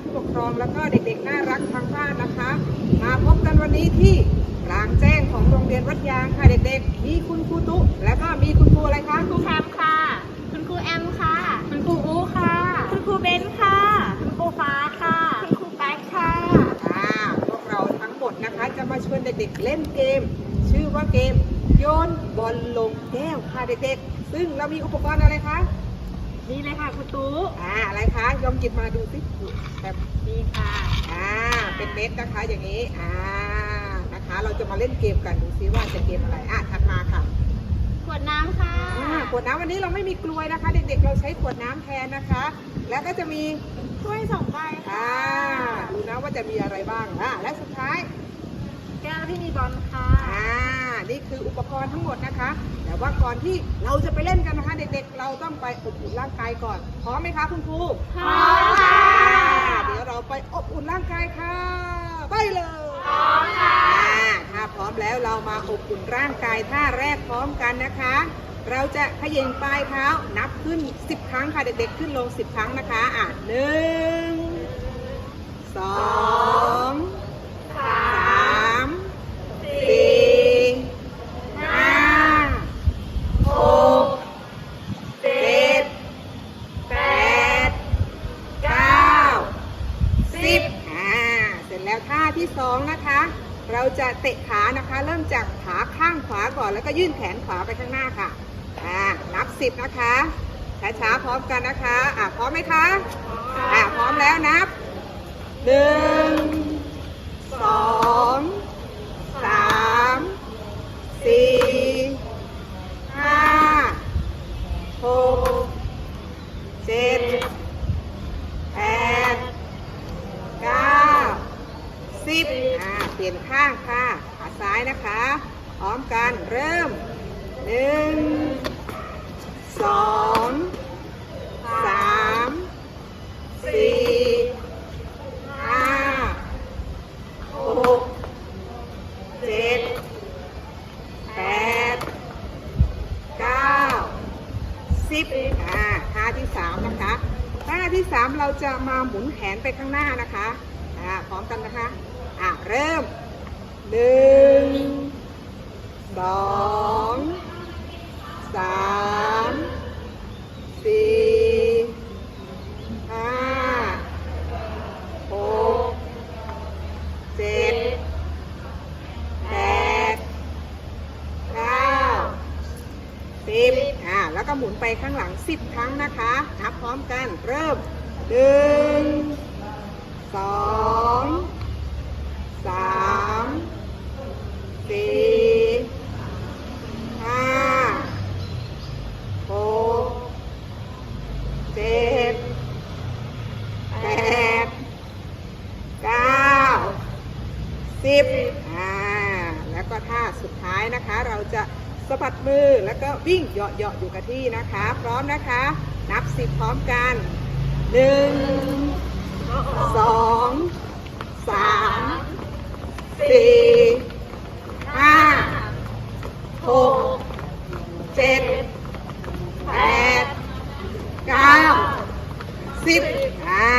ท่านผู้ปกครองแล้วก็เด็กๆน่ารักทางบ้านนะคะ มาพบกันวันนี้ที่กลางแจ้งของโรงเรียนวัดยางค่ะเด็กๆ มีคุณครูตุแล้วก็มีคุณครูอะไรคะครูแคมค่ะ คุณครูแอมค่ะ คุณครูอูค่ะ คุณครูเบนค่ะ คุณครูฟ้าค่ะ คุณครูแป๊กค่ะอ่าพวกเราทั้งหมดนะคะจะมาชวนเด็กๆเล่นเกม ชื่อว่าเกมโยนบอลลงแก้วค่ะเด็กๆ ซึ่งเรามีอุปกรณ์อะไรคะ นี่เลยค่ะคุณตูอ่าอะไรคะยอมหยิบมาดูสิแบบนี่ค่ะ อ่า เป็นเม็ดนะคะอย่างนี้ อ่า นะคะ เราจะมาเล่นเกมกันดูซิว่าจะเกมอะไร อะถัดมาค่ะ ขวดน้ำค่ะ อ่า ขวดน้ำวันนี้เราไม่มีกลวยนะคะ เด็กๆ เราใช้ขวดน้ำแทนนะคะ แล้วก็จะมีถ้วยสองใบค่ะ อ่า ดูนะว่าจะมีอะไรบ้าง อ่า และสุดท้ายแก้วที่มีบอลค่ะ อ่า นี่คืออุปกรณ์ทั้งหมดนะคะ แต่ว่าก่อนที่เราจะไปเล่นกันนะคะเด็กๆ เราต้องไปอบอุ่นร่างกายก่อน พร้อมไหมคะคุณครู พร้อมค่ะอ่าเดี๋ยวเราไปอบอุ่นร่างกายค่ะ ไปเลย พร้อมค่ะอ่าถ้าพร้อมแล้วเรามาอบอุ่นร่างกายท่าแรกพร้อมกันนะคะ เราจะเขย่งปลายเท้านับขึ้น 10 ครั้งค่ะเด็กๆ ขึ้นลง 10 ครั้งนะคะ อะหนึ่งสองสามสี่ห้าหกเจ็ดแปดเก้าสิบอ่าเสร็ จแล้วท่าที่สองนะคะ เราจะเตะขานะคะ เริ่มจากขาข้างขวาก่อนแล้วก็ยื่นแขนขวาไปข้างหน้าค่ะอ่านับสิบนะคะช้าๆพร้อมกันนะคะอ่าพร้อมไหมคะอ่าพร้อมแล้วนับหนึ่งสองสามสี่ห้าหกเจ็ดแปดเก้าสิบอ่าเปลี่ยนข้างค่ะขาซ้ายนะคะ พร้อมกันเริ่มหนึ่งสองสามสี่ห้าหกเจ็ดแปดเก้าสิบอ่า ท่าที่สามนะคะท่าที่สามเราจะมาหมุนแขนไปข้างหน้านะคะอ่าพร้อมกันนะคะอ่าเริ่มหนึ่งสองสามสี่ห้าหกเจ็ดแปดเก้าสิบอ่าแล้ว ก็หมุนไปข้างหลังสิบครั้งนะคะนับพร้อมกัน เริ่มหนึ่งสองสามสี่ห้าหกเจ็ดแปดเก้าสิบอ่า แล้วก็ท่าสุดท้ายนะคะ เราจะ สะบัดมือแล้วก็วิ่งเหาะๆอยู่กับที่นะคะ พร้อมนะคะ นับสิบพร้อมกันหนึ่งสองสามสี่ห้าหกเจ็ดแปดเก้าสิบอ้า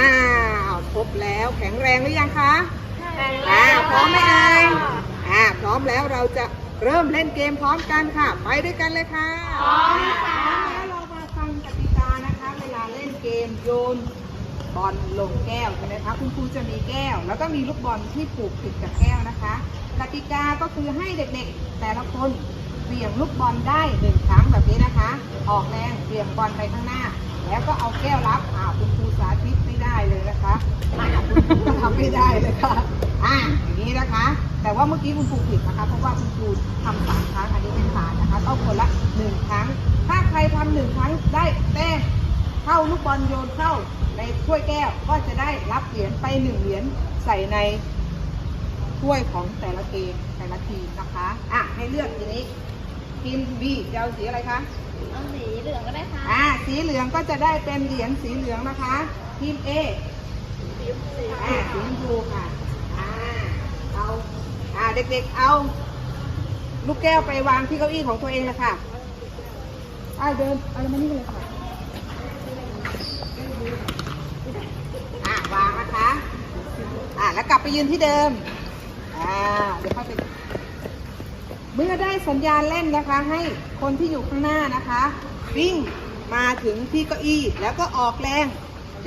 วครบแล้วแข็งแรงหรือยังคะอ่าพร้อมไหมเอ่ยอ่าพร้อมแล้วเราจะ เริ่มเล่นเกมพร้อมกันค่ะ ไปด้วยกันเลยค่ะพร้อมค่ะแล้วเรามาฟังกติกานะคะ เวลาเล่นเกมโยนบอลลงแก้วใช่ไหมคะคุณครูจะมีแก้ว แล้วก็มีลูกบอลที่ผูกติดกับแก้วนะคะกติกาก็คือให้เด็กๆ แต่ละคนเบี่ยงลูกบอลได้หนึ่งครั้งแบบนี้นะคะ ออกแรงเบี่ยงบอลไปข้างหน้า แล้วก็เอาแก้วรับอ่าคุณครูสาธิตไม่ได้เลยนะคะอ่าคุณครูทำไม่ได้เลยค่ะ อ่าอย่างนี้นะคะ แต่ว่าเมื่อกี้คุณครูผิดนะคะ เพราะว่าคุณครูทำสามครั้งอันนี้เป็นผ่านนะคะ ต้องคนละหนึ่งครั้ง ถ้าใครทำหนึ่งครั้งได้แต้มเข้าลูกบอลโยนเข้าในถ้วยแก้วก็จะได้รับเหรียญไปหนึ่งเหรียญใส่ในถ้วยของแต่ละเกมแต่ละทีมนะคะ อะให้เลือกทีนี้ทีม B จะเอาสีอะไรคะเอาสีเหลืองก็ได้ค่ะ อ่า สีเหลืองก็จะได้เป็นเหรียญสีเหลืองนะคะ ทีม A อ่าสีชมพูค่ะอ่า เอาอ่าเด็กๆเอา ลูกแก้วไปวางที่เก้าอี้ของตัวเองเลยค่ะอ่าเดินเอามานี่เลยค่ะอ่าวางนะคะแล้วกลับไปยืนที่เดิมอ่าเดี๋ยวเข้าไปเมื่อได้สัญญาณเล่นนะคะ ให้คนที่อยู่ข้างหน้านะคะ วิ่งมาถึงที่เก้าอี้แล้วก็ออกแรง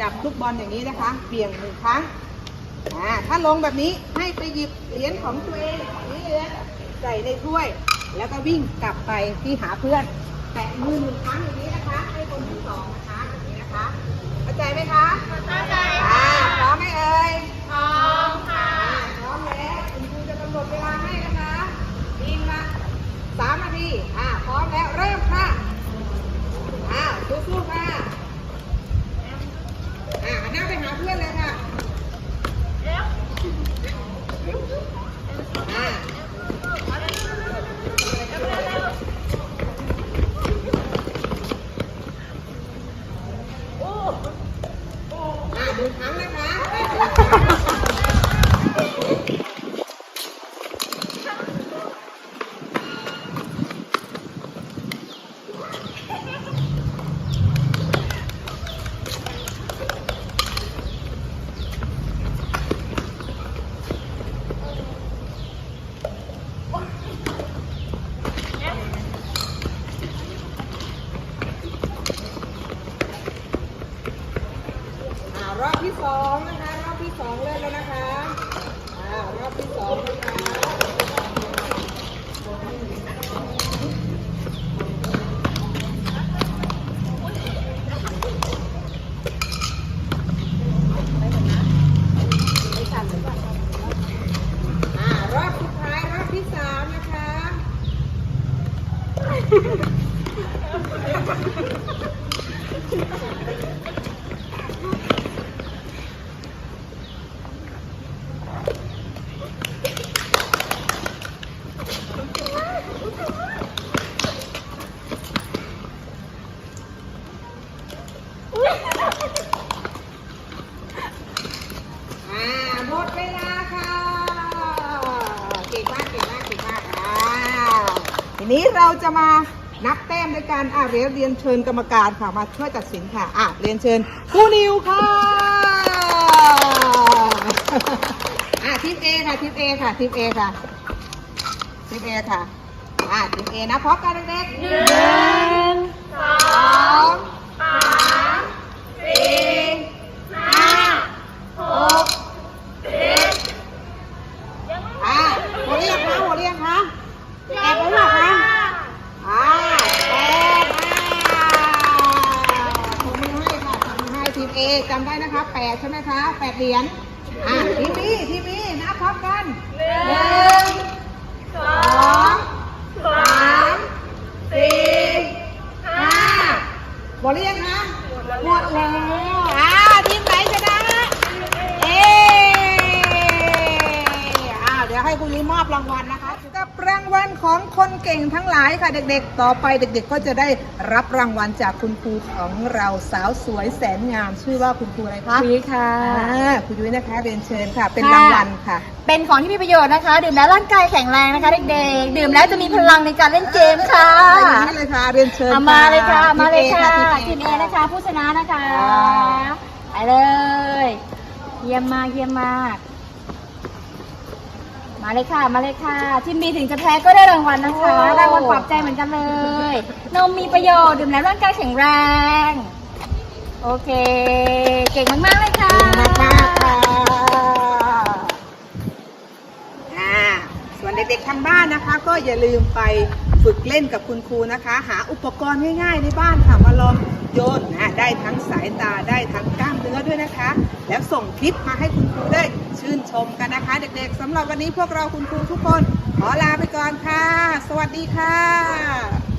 จับลูกบอลอย่างนี้นะคะเบี่ยงหนึ่งครั้ง อ่าถ้าลงแบบนี้ให้ไปหยิบเหรียญของตัวเองนี่เหรียญใส่ในถ้วย แล้วก็วิ่งกลับไปที่หาเพื่อน แตะมือหนึ่งครั้งอย่างนี้นะคะ ให้คนที่สองนะคะแบบนี้นะคะเข้าใจไหมคะ เข้าใจ อ่า ค่ะ พร้อมไหมเอ่ย พร้อมค่ะ พร้อมแล้วคุณครูจะกำหนดเวลาให้นะคะวิ่งละสามนาที อ่า พร้อมแล้ว เริ่มค่ะ อ้าวสู้ๆค่ะ อ่าหันหน้าไปหาเพื่อนเลยค่ะอ่าอ่าดูครั้งนะคะ อ่า รอบที่สองนะคะ รอบที่สองเริ่มแล้วนะคะ อ่ารอบที่สองนะคะอ่ารอบสุดท้ายรอบที่สามนะคะ อ่าหมดเวลาค่ะ เก่งมาก เก่งมาก เก่งมากอ่า ทีนี้เราจะมานับแต้มด้วยการอ่าเรียนเรียนเชิญกรรมการค่ะมาช่วยตัดสินค่ะอะเรียนเชิญครูนิวค่ะอ่าทีมเอค่ะทีมเอค่ะทีมเอค่ะทีมเอค่ะอ่าทีมเอนะพร้อมกันเด็กๆหนึ่งสองสามสี่ห้าหกเจ็ดอ่าหัวเรียงคะหัวเรียงคะแอบไว้หรอคะอ่าแปดอ่าผมมือให้ค่ะผมมือให้ทีมเอ จำได้นะคะแปดใช่ไหมคะแปดเหรียญอ่าทีมีทีมีนับพร้อมกันหนึ่งสองสามสี่ห้าหมดหรือยังคะหมดแล้วอ่าทีมไหนชนะเอ๊อ้าเดี๋ยวให้คุณลิมอบรางวัลนะ กับรางวัลของคนเก่งทั้งหลายค่ะเด็กๆ ต่อไปเด็กๆ ก็จะได้รับรางวัลจากคุณครูของเราสาวสวยแสนงาม ชื่อว่าคุณครูอะไรคะวีค่ะอ่าคุณยุ้ยนะคะเรียนเชิญค่ะ เป็นค่ะรางวัลค่ะ เป็นของที่มีประโยชน์นะคะ ดื่มแล้วร่างกายแข็งแรงนะคะเด็กๆ ดื่มแล้วจะมีพลังในการเล่นเกมค่ะอย่างนี้เลยค่ะเรียนเชิญเอามาเลยค่ะมาเลยค่ะทีทีมมเอเอนะคะ ผู้ชนะนะคะอ่าไปเลย เยี่ยมมากเยี่ยมมาก มาเลยค่ะ มาเลยค่ะ ทีมบีถึงจะแพ้ก็ได้รางวัลนะคะ รางวัลปลอบใจเหมือนกันเลย นมมีประโยชน์ดื่มแล้วร่างกายแข็งแรง โอเค เก่งมากๆเลยค่ะขอบคุณมากๆค่ะอ่าส่วนเด็กๆทางบ้านนะคะ ก็อย่าลืมไปฝึกเล่นกับคุณครูนะคะ หาอุปกรณ์ง่ายๆในบ้านค่ะมาลองโยนนะได้ทั้งสายตาได้ทั้งกล้ามเนื้อด้วยนะคะ แล้วส่งคลิปมาให้คุณครูได้ ชื่นชมกันนะคะ เด็กๆสำหรับวันนี้พวกเราคุณครูทุกคน ขอลาไปก่อนค่ะ สวัสดีค่ะ